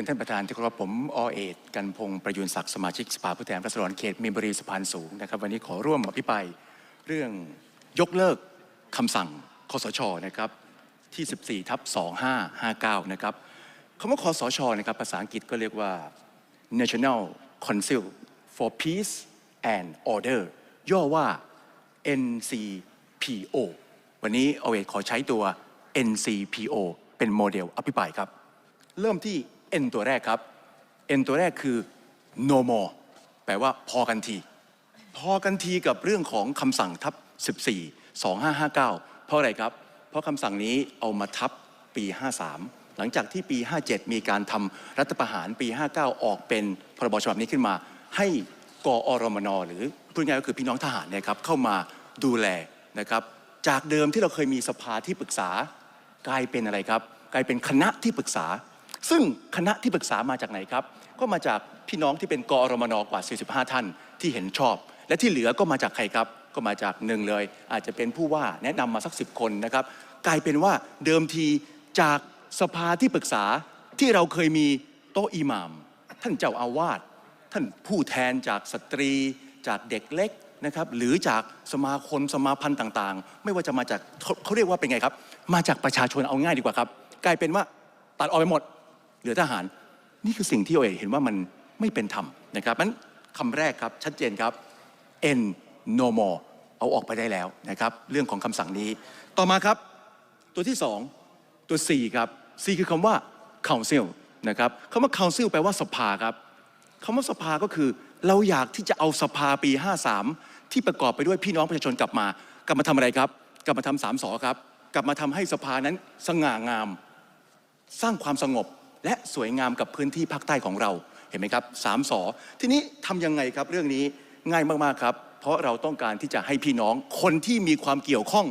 รียนท่านประธานที่เคารพผมอเอกกันพงศ์ประยุนศักดิ์สมาชิกสภาผู้แทนราษฎรเขตมีนบุรีสะพานสูงนะครับ วันนี้ขอร่วมอภิปรายเรื่องยกเลิกคำสั่งคสชนะครับที่ 14ทับ2559 นะครับคำว่าคสชนะครับภาษาอังกฤษก็เรียกว่า National Council for Peace and Order ย่อว่า NCPO วันนี้อเอกขอใช้ตัว NCPO เป็นโมเดลอภิปรายครับ เริ่มที่ N ตัวแรกครับ N ตัวแรกคือ no more แปลว่าพอกันที พอกันทีกับเรื่องของคำสั่งทับ 14 2559 เพราะอะไรครับ เพราะคำสั่งนี้เอามาทับปี 53 หลังจากที่ปี 57 มีการทำรัฐประหารปี 59 ออกเป็นพรบฉบับนี้ขึ้นมา ให้กอรมนหรือพูดง่ายๆก็คือพี่น้องทหารเนยครับเข้ามาดูแลนะครับจากเดิมที่เราเคยมีสภาที่ปรึกษากลายเป็นอะไรครับ กลายเป็นคณะที่ปรึกษา ซึ่งคณะที่ปรึกษามาจากไหนครับ ก็มาจากพี่น้องที่เป็นกอรมนกว่า 45 ท่านที่เห็นชอบ และที่เหลือก็มาจากใครครับ ก็มาจากหนึ่งเลย อาจจะเป็นผู้ว่าแนะนำมาสักสิบคนนะครับ กลายเป็นว่าเดิมทีจากสภาที่ปรึกษาที่เราเคยมีโต๊ะอิหม่าม ท่านเจ้าอาวาสท่านผู้แทนจากสตรี จากเด็กเล็กนะครับหรือจากสมาคมสมาพันธ์ต่างๆ ไม่ว่าจะมาจากเขาเรียกว่าเป็นไงครับ มาจากประชาชนเอาง่ายดีกว่าครับ กลายเป็นว่าตัดออกไปหมด เหลือทหาร นี่คือสิ่งที่โอเราเห็นว่ามันไม่เป็นธรรมนะครับนั้นคำแรกครับชัดเจนครับ N no more เอาออกไปได้แล้วนะครับเรื่องของคำสั่งนี้ ต่อมาครับ ตัวที่ 2 ตัว C ครับ C คือคำว่า council นะครับคำว่า council แปลว่าสภาครับคำว่าสภาก็คือเราอยากที่จะเอาสภาปี 53 ที่ประกอบไปด้วยพี่น้องประชาชนกลับมา กลับมาทำอะไรครับ กลับมาทำสามสอครับ กลับมาทำให้สภานั้นสง่างาม สร้างความสงบ และสวยงามกับพื้นที่ภาคใต้ของเราเห็นไหมครับสามสอทีนี้ทำยังไงครับเรื่องนี้ง่ายมากๆครับ เพราะเราต้องการที่จะให้พี่น้องคนที่มีความเกี่ยวข้อง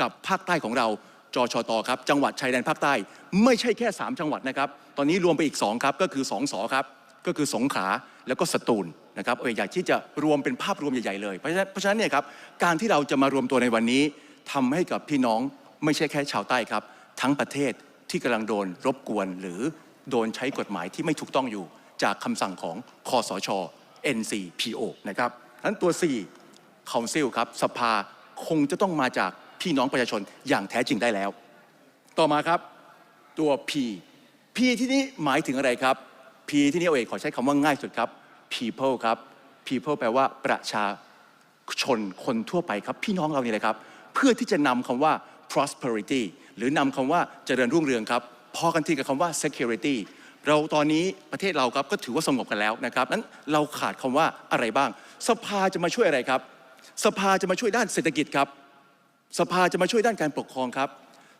กับภาคใต้ของเราจชตครับจังหวัดชายแดนภาคใต้ ไม่ใช่แค่ 3 จังหวัดนะครับตอนนี้รวมไปอีก2ครับก็คือ2สอครับก็คือสงขลาแล้วก็สตูลนะครับเอออยากที่จะรวมเป็นภาพรวมใหญ่ๆเลยเพราะฉะนั้นเพราะฉะนั้นเนี่ยครับการที่เราจะมารวมตัวในวันนี้ทำให้กับพี่น้องไม่ใช่แค่ชาวใต้ครับ ทั้งประเทศ ที่กำลังโดนรบกวน หรือโดนใช้กฎหมายที่ไม่ถูกต้องอยู่ จากคำสั่งของคอสช NCPO นะครับนั้นตัว 4 Council ครับสภาคงจะต้องมาจากพี่น้องประชาชนอย่างแท้จริงได้แล้ว ต่อมาครับตัว P P ที่นี้หมายถึงอะไรครับ P ที่นี้เอเอกขอใช้คำว่าง่ายสุดครับ people ครับ people แปลว่าประชาชนคนทั่วไปครับ พี่น้องเรานี่แหละครับ เพื่อที่จะนำคำว่า prosperity หรือนำคำว่าเจริญรุ่งเรืองครับพอกันทีกับคำว่า security เราตอนนี้ประเทศเราครับก็ถือว่าสงบกันแล้วนะครับนั้นเราขาดคำว่าอะไรบ้าง สภาจะมาช่วยอะไรครับ สภาจะมาช่วยด้านเศรษฐกิจครับ สภาจะมาช่วยด้านการปกครองครับ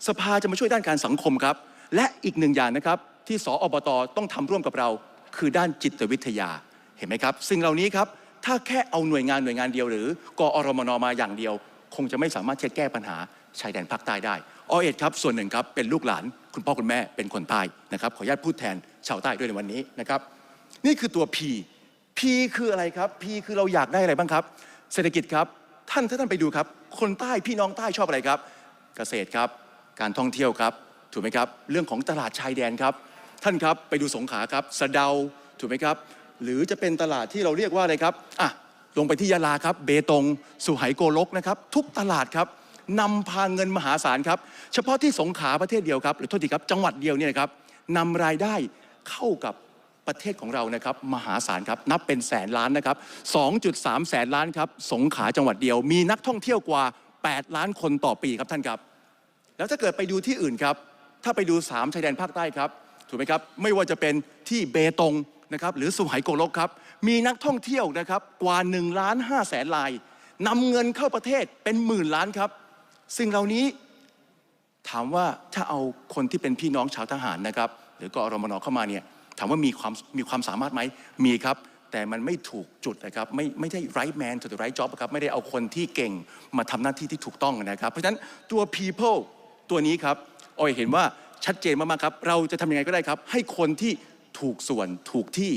สภาจะมาช่วยด้านการสังคมครับ และอีกหนึ่งอย่างนะครับที่สอบตต้องทำร่วมกับเรา คือด้านจิตวิทยาเห็นไหมครับสิ่งเหล่านี้ครับถ้าแค่เอาหน่วยงานหน่วยงานเดียว หรือกอรมนมาอย่างเดียว คงจะไม่สามารถจะแก้ปัญหาชายแดนภาคใต้ได้ อเอ็ดครับส่วนหนึ่งครับเป็นลูกหลาน คุณพ่อคุณแม่เป็นคนใต้นะครับขออนุญาตพูดแทนชาวใต้ด้วยในวันนี้นะครับนี่คือตัว P P คืออะไรครับ P คือเราอยากได้อะไรบ้างครับ เศรษฐกิจครับท่านถ้าท่านไปดูครับ คนใต้พี่น้องใต้ชอบอะไรครับ เกษตรครับการท่องเที่ยวครับ ถูกไหมครับ เรื่องของตลาดชายแดนครับ ท่านครับไปดูสงขลาครับสะเดาถูกไหมครับ หรือจะเป็นตลาดที่เราเรียกว่าอะไรครับอะลงไปที่ยะลาครับ เบตงสุไหโกลกนะครับ ทุกตลาดครับ นำพาเงินมหาศาลครับ เฉพาะที่สงขลาประเทศเดียวครับหรือโทษทีครับจังหวัดเดียวเนี่ยครับนำรายได้เข้ากับประเทศของเรานะครับมหาศาลครับนับเป็นแสนล้านนะครับ 2.3 แสนล้านครับสงขลาจังหวัดเดียว มีนักท่องเที่ยวกว่า 8 ล้านคนต่อปีครับท่านครับ แล้วถ้าเกิดไปดูที่อื่นครับ ถ้าไปดู 3ชายแดนภาคใต้ครับถูกไหมครับไม่ว่าจะเป็นที่เบตงนะครับหรือสุไหโกลกครับมีนักท่องเที่ยวนะครับกว่า1ล้าน5แสนลายนำเงินเข้าประเทศเป็นหมื่นล้านครับ สิ่งเหล่านี้ถามว่าถ้าเอาคนที่เป็นพี่น้องชาวทหารนะครับ หรือกอรมนเข้ามาเนี่ยถามว่ามีความมีความสามารถไหมมีครับ แต่มันไม่ถูกจุดนะครับ ไม่ไม่ใช่ right man to the right job ครับไม่ได้เอาคนที่เก่งมาทำหน้าที่ที่ถูกต้องนะครับ เพราะฉะนั้นตัว people ตัวนี้ครับออยเห็นว่าชัดเจนมากๆครับ เราจะทำยังไงก็ได้ครับ ให้คนที่ถูกส่วนถูกที่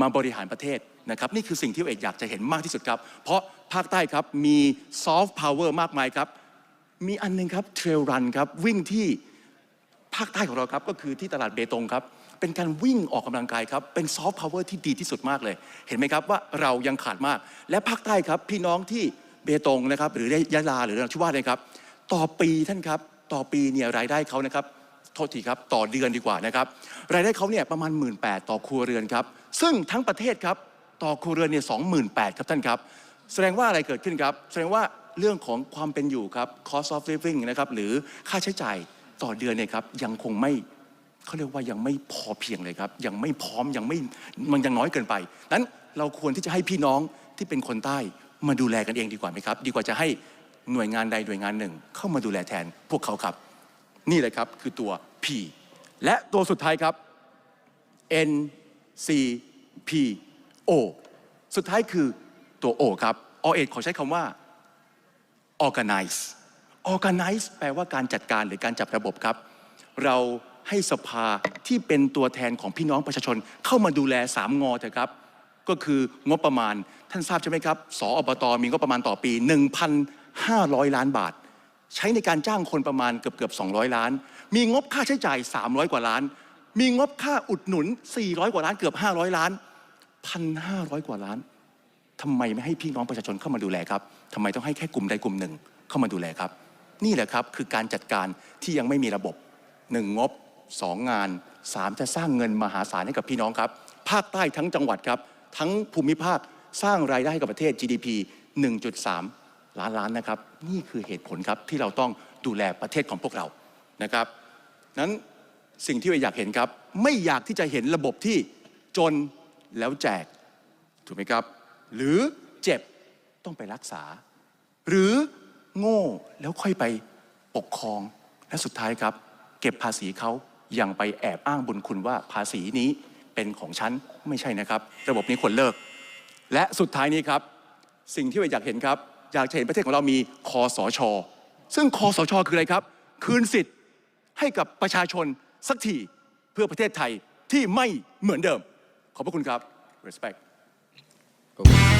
มาบริหารประเทศนะครับ นี่คือสิ่งที่เอกอยากจะเห็นมากที่สุดครับ เพราะภาคใต้ครับมี soft power มากมายครับ มีอันหนึงครับเทรลรันครับวิ่งที่ภาคใต้ของเราครับก็คือที่ตลาดเบตงครับเป็นการวิ่งออกกำลังกายครับ เป็นซอฟต์พาวเวอร์ที่ดีที่สุดมากเลย เห็นไหมครับว่าเรายังขาดมาก และภาคใต้ครับ พี่น้องที่เบตงนะครับ หรือยะลาหรือนราธิวาสนะครับ ต่อปีท่านครับ ต่อปีเนี่ยรายได้เขานะครับ โทษทีครับ ต่อเดือนดีกว่านะครับ รายได้เขาเนี่ยประมาณ 1 8ื่นต่อครัวเรือนครับ ซึ่งทั้งประเทศครับ ต่อครัวเรือนเนี่ยสองหมื่นแครับท่านครับ แสดงว่าอะไรเกิดขึ้นครับ แสดงว่า เรื่องของความเป็นอยู่ครับ cost of living นะครับหรือค่าใช้จ่ายต่อเดือนเนี่ยครับยังคงไม่เขาเรียกว่ายังไม่พอเพียงเลยครับ ยังไม่พร้อมยังไม่มันยังน้อยเกินไปนั้นเราควรที่จะให้พี่น้องที่เป็นคนใต้มาดูแลกันเองดีกว่าไหมครับ ดีกว่าจะให้หน่วยงานใดหน่วยงานหนึ่ง เข้ามาดูแลแทนพวกเขาครับ นี่เลยครับคือตัว P และตัวสุดท้ายครับ N C P O สุดท้ายคือตัว O ครับอเอกขอใช้คำว่า organize organize แปลว่าการจัดการหรือการจัดระบบครับ เราให้สภาที่เป็นตัวแทนของพี่น้องประชาชน เข้ามาดูแล3งอเถอะครับ ก็คืองบประมาณท่านทราบใช่ไหมครับสออบตมีงบประมาณต่อปี 1,500 ล้านบาท ใช้ในการจ้างคนประมาณเกือบเกือบ200 ล้าน มีงบค่าใช้จ่าย 300 กว่าล้าน มีงบค่าอุดหนุน 400 กว่าล้านเกือบ 500 ล้าน 1,500 กว่าล้าน ทำไมไม่ให้พี่น้องประชาชนเข้ามาดูแลครับทำไมต้องให้แค่กลุ่มใดกลุ่มหนึ่งเข้ามาดูแลครับ นี่แหละครับคือการจัดการที่ยังไม่มีระบบหนึ่งงบสองงานสามจะสร้างเงินมหาศาลให้กับพี่น้องครับ ภาคใต้ทั้งจังหวัดครับ ทั้งภูมิภาคสร้างรายได้ให้กับประเทศ GDP 1.3 ล้านล้านนะครับ นี่คือเหตุผลครับที่เราต้องดูแลประเทศของพวกเรานะครับนั้นสิ่งที่เราอยากเห็นครับ ไม่อยากที่จะเห็นระบบที่จนแล้วแจกถูกไหมครับ หรือเจ็บต้องไปรักษา หรือโง่แล้วค่อยไปปกครอง และสุดท้ายครับ เก็บภาษีเขายังไปแอบอ้างบุญคุณว่าภาษีนี้เป็นของฉันไม่ใช่นะครับ ระบบนี้ควรเลิก และสุดท้ายนี้ครับ สิ่งที่เราอยากเห็นครับ อยากเห็นประเทศของเรามีคอสช ซึ่งคอสช คืออะไรครับ คืนสิทธิ์ให้กับประชาชนสักทีเพื่อประเทศไทยที่ไม่เหมือนเดิม ขอบพระคุณครับ respect Bye-bye.